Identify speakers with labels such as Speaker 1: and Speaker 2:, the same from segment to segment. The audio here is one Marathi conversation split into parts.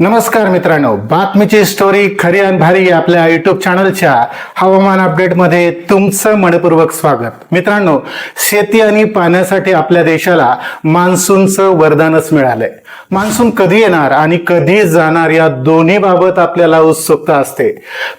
Speaker 1: नमस्कार मित्रांनो बातमीची स्टोरी खरी आणि भारी आपल्या युट्यूब चॅनलच्या हवामान अपडेटमध्ये तुमचं मनपूर्वक स्वागत. मित्रांनो शेती आणि पाण्यासाठी आपल्या देशाला मान्सूनचं वरदानच मिळालंय. मान्सून कधी येणार आणि कधी जाणार या दोन्ही बाबत आपल्याला उत्सुकता असते.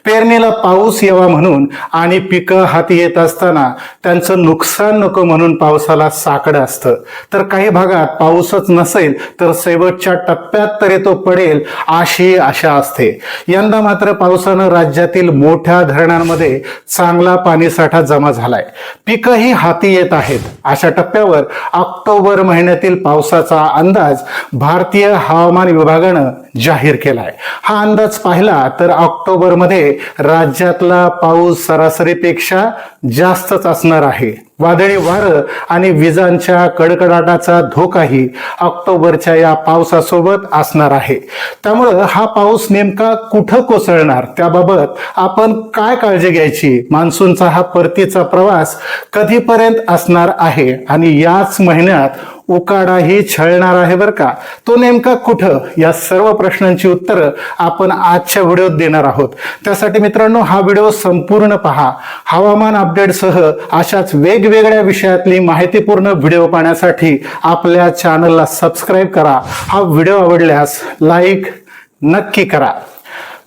Speaker 1: पेरणीला पाऊस यावा म्हणून आणि पिकं हाती येत असताना त्यांचं नुकसान नको म्हणून पावसाला साकडं असतं. तर काही भागात पाऊसच नसेल तर शेवटच्या टप्प्यात तरी तो पडेल अशी आशा असते. यंदा मात्र पावसानं राज्यातील मोठ्या धरणांमध्ये चांगला पाणीसाठा जमा झालाय. पिकंही हाती येत आहेत. अशा टप्प्यावर ऑक्टोबर महिन्यातील पावसाचा अंदाज भारतीय हवामान विभागानं जाहीर केलाय. हा अंदाज पाहिला तर ऑक्टोबरमध्ये राज्यातला पाऊस सरासरीपेक्षा जास्तच असणार आहे. वादळी वारं आणि विजांच्या कडकडाटाचा धोकाही ऑक्टोबरच्या या पावसासोबत असणार आहे. त्यामुळं हा पाऊस नेमका कुठं कोसळणार? त्याबाबत आपण काय काळजी घ्यायची? मान्सूनचा हा परतीचा प्रवास कधीपर्यंत असणार आहे? आणि याच महिन्यात उकाडाही छळणार आहे बरं का? तो नेमका कुठं? या सर्व प्रश्नांची उत्तरं आपण आजच्या व्हिडिओत देणार आहोत. त्यासाठी मित्रांनो हा व्हिडिओ संपूर्ण पहा. हवामान अपडेटसह अशाच वेगवेगळ्या विषयातली माहितीपूर्ण व्हिडिओ पाहण्यासाठी आपल्या चॅनलला सबस्क्राईब करा. हा व्हिडिओ आवडल्यास लाईक नक्की करा.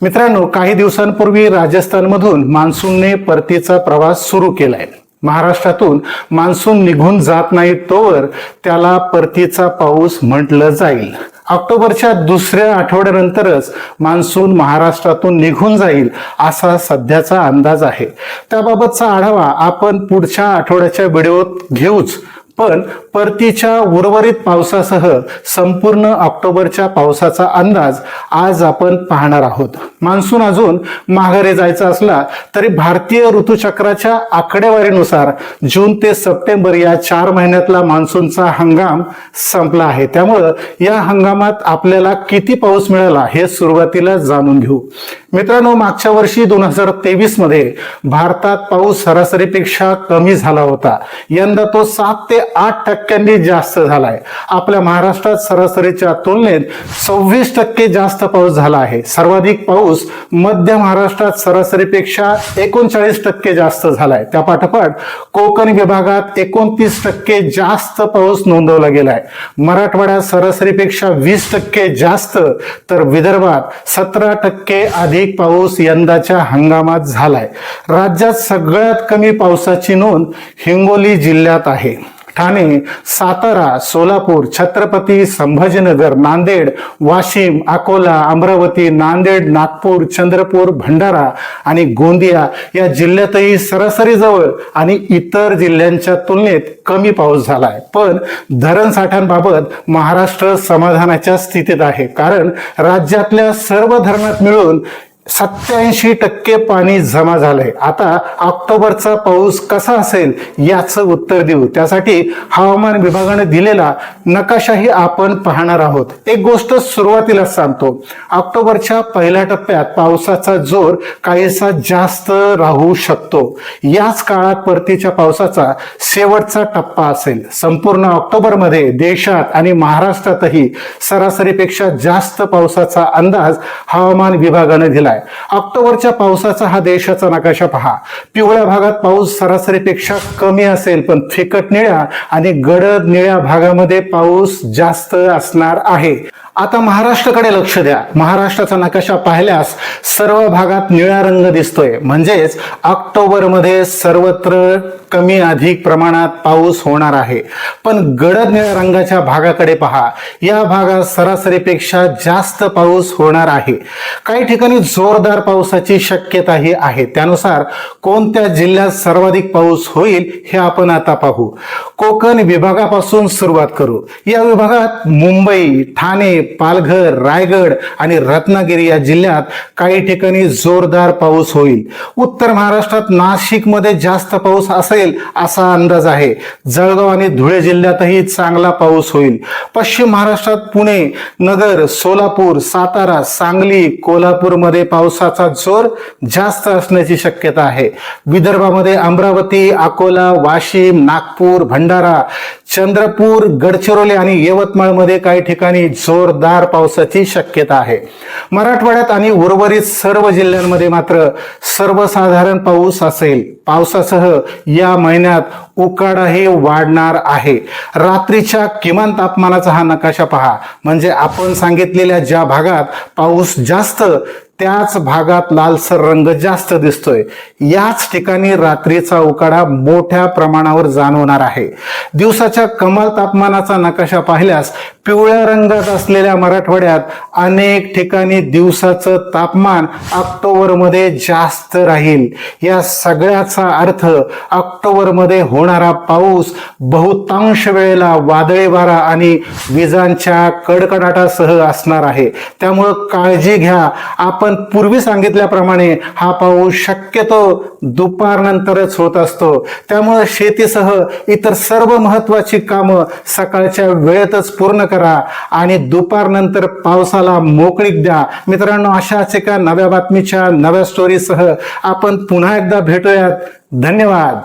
Speaker 1: मित्रांनो काही दिवसांपूर्वी राजस्थानमधून मान्सूनने परतीचा प्रवास सुरू केलाय. महाराष्ट्रातून मान्सून निघून जात नाही तोवर त्याला परतीचा पाऊस म्हटलं जाईल. ऑक्टोबरच्या दुसऱ्या आठवड्यानंतरच मान्सून महाराष्ट्रातून निघून जाईल असा सध्याचा अंदाज आहे. त्याबाबतचा आढावा आपण पुढच्या आठवड्याच्या व्हिडिओत घेऊच पण परतीच्या उर्वरित पावसासह संपूर्ण ऑक्टोबरच्या पावसाचा अंदाज आज आपण पाहणार आहोत. मान्सून अजून माघारी जायचा असला तरी भारतीय ऋतुचक्राच्या आकडेवारीनुसार जून ते सप्टेंबर या चार महिन्यातला मान्सूनचा हंगाम संपला आहे. त्यामुळं या हंगामात आपल्याला किती पाऊस मिळाला हे सुरुवातीला जाणून घेऊ. मित्रांनो मागच्या वर्षी दोन हजार तेवीसमध्ये भारतात पाऊस सरासरीपेक्षा कमी झाला होता. यंदा तो सात ते आठ टक्क्यांनी जास्त झालाय. आपल्या महाराष्ट्रात सरासरीच्या तुलनेत सव्वीस टक्के जास्त पाऊस झाला आहे. सर्वाधिक पाऊस मध्य महाराष्ट्रात सरासरीपेक्षा एकोणचाळीस टक्के जास्त झालाय. त्या पाठोपाठ कोकण विभागात एकोणतीस टक्के जास्त पाऊस नोंदवला गेला आहे मराठवाड्यात सरासरीपेक्षा वीस टक्के जास्त तर विदर्भात सतरा टक्के अधिक पाऊस यंदाच्या हंगामात झालाय. राज्यात सगळ्यात कमी पावसाची नोंद हिंगोली जिल्ह्यात आहे. ठाणे सातारा सोलापूर छत्रपती संभाजीनगर नांदेड वाशिम अकोला अमरावती नांदेड नागपूर चंद्रपूर भंडारा आणि गोंदिया या जिल्ह्यातही सरासरीजवळ आणि इतर जिल्ह्यांच्या तुलनेत कमी पाऊस झालाय. पण धरण साठ्यांबाबत महाराष्ट्र समाधानाच्या स्थितीत आहे. कारण राज्यातल्या सर्व धरणात मिळून सत्याऐंशी टक्के पाणी जमा झालंय. आता ऑक्टोबरचा पाऊस कसा असेल याचं उत्तर देऊ. त्यासाठी हवामान विभागाने दिलेला नकाशाही आपण पाहणार आहोत. एक गोष्ट सुरुवातीला सांगतो. ऑक्टोबरच्या पहिल्या टप्प्यात पावसाचा जोर काहीसा जास्त राहू शकतो. याच काळात परतीच्या पावसाचा शेवटचा टप्पा असेल. संपूर्ण ऑक्टोबरमध्ये देशात आणि महाराष्ट्रातही सरासरीपेक्षा जास्त पावसाचा अंदाज हवामान विभागाने दिला आहे. ऑक्टोबरच्या पावसाचा हा देशाचा नकाशा पहा. पिवळ्या भागात पाऊस सरासरीपेक्षा कमी असेल पण फिकट निळ्या आणि गडद निळ्या भागामध्ये पाऊस जास्त असणार आहे. आता महाराष्ट्राकडे लक्ष द्या. महाराष्ट्राचा नकाशा पाहिल्यास सर्व भागात निळा रंग दिसतोय. म्हणजेच ऑक्टोबरमध्ये सर्वत्र कमी अधिक प्रमाणात पाऊस होणार आहे. पण गडद निळ्या रंगाच्या भागाकडे पहा. या भागात सरासरीपेक्षा जास्त पाऊस होणार आहे. काही ठिकाणी जोरदार पावसाची शक्यताही आहे. त्यानुसार कोणत्या जिल्ह्यात सर्वाधिक पाऊस होईल हे आपण आता पाहू. कोकण विभागापासून सुरुवात करू. या विभागात मुंबई ठाणे पालघर रायगड आणि रत्नागिरी या जिल्ह्यात काही ठिकाणी जोरदार पाऊस होईल. उत्तर महाराष्ट्रात नाशिकमध्ये जास्त पाऊस असेल असा अंदाज आहे. जळगाव आणि धुळे जिल्ह्यातही चांगला पाऊस होईल. पश्चिम महाराष्ट्रात पुणे नगर सोलापूर सातारा सांगली कोल्हापूरमध्ये पावसाचा जोर जास्त असण्याची शक्यता आहे. विदर्भामध्ये अमरावती अकोला वाशिम नागपूर भंडारा चंद्रपूर गडचिरोली आणि यवतमाळमध्ये काही ठिकाणी जोर जोरदार पावसाची शक्यता आहे. मराठवाड्यात आणि उर्वरित सर्व जिल्ह्यांमध्ये मात्र सर्वसाधारण पाऊस असेल. पावसासह या महिन्यात उकाडाही वाढणार आहे. रात्रीच्या किमान तापमानाचा हा नकाशा पहा. म्हणजे आपण सांगितलेल्या ज्या भागात पाऊस जास्त त्याच भागात लालसर रंग जास्त दिसतोय. याच ठिकाणी रात्रीचा उकाडा मोठ्या प्रमाणावर जाणवणार आहे. दिवसाच्या कमाल तापमानाचा नकाशा पाहिल्यास पिवळ्या रंगात असलेल्या मराठवाड्यात अनेक ठिकाणी दिवसाचं तापमान ऑक्टोबरमध्ये जास्त राहील. या सगळ्याचा अर्थ ऑक्टोबरमध्ये हो होणारा पाऊस बहुतांश वेळेला वादळी वारा आणि विजांच्या कडकडाटासह असणार आहे. त्यामुळं काळजी घ्या. आपण पूर्वी सांगितल्याप्रमाणे हा पाऊस शक्यतो दुपारनंतरच होत असतो. त्यामुळं शेतीसह इतर सर्व महत्वाची कामं सकाळच्या वेळेतच पूर्ण करा आणि दुपारनंतर पावसाला मोकळीक द्या. मित्रांनो अशाच एका नव्या बातमीच्या नव्या स्टोरीसह आपण पुन्हा एकदा भेटूयात. धन्यवाद.